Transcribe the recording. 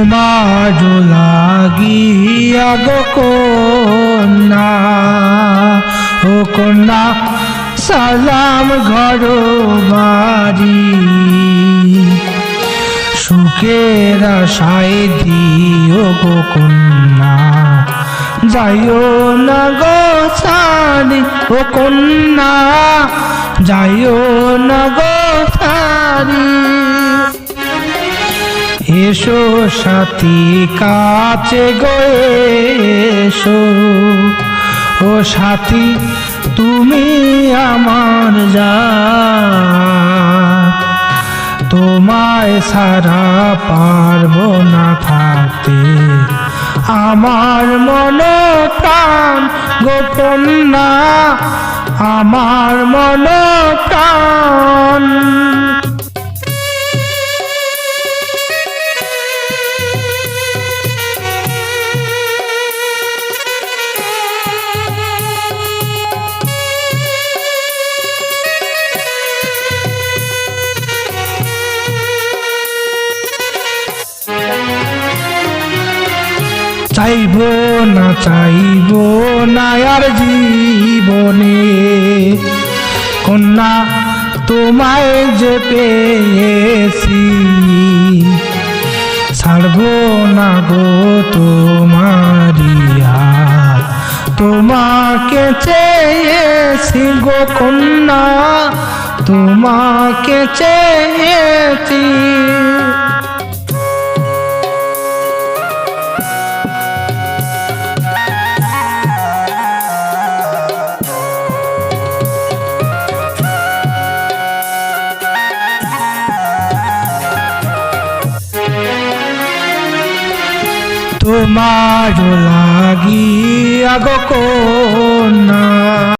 তোমার লাগিয়া গো কন্যা, ও কন্যা, সালাম ঘর বাড়ি। সুখের আশায় দিও গো কন্যা, যাইও না গো সারি ও কন্যা, যাইও না গো সারি এসো সাথী কাছে গো এসো। ও সাথী, তুমি আমার যা তোমায় সারা পারব না থাকতে। আমার মন প্রাণ গোপন না। আমার মন প্রাণ চাইব না চাইব না আর জীবনে। কন্যা, তোমায় যে পেয়েছি, ছাড়ব না গো তোমারিয়া তোমাকে চেয়েছি গো কন্যা, তোমাকে চেয়েছি। তোমার লাগি আগো কন্যা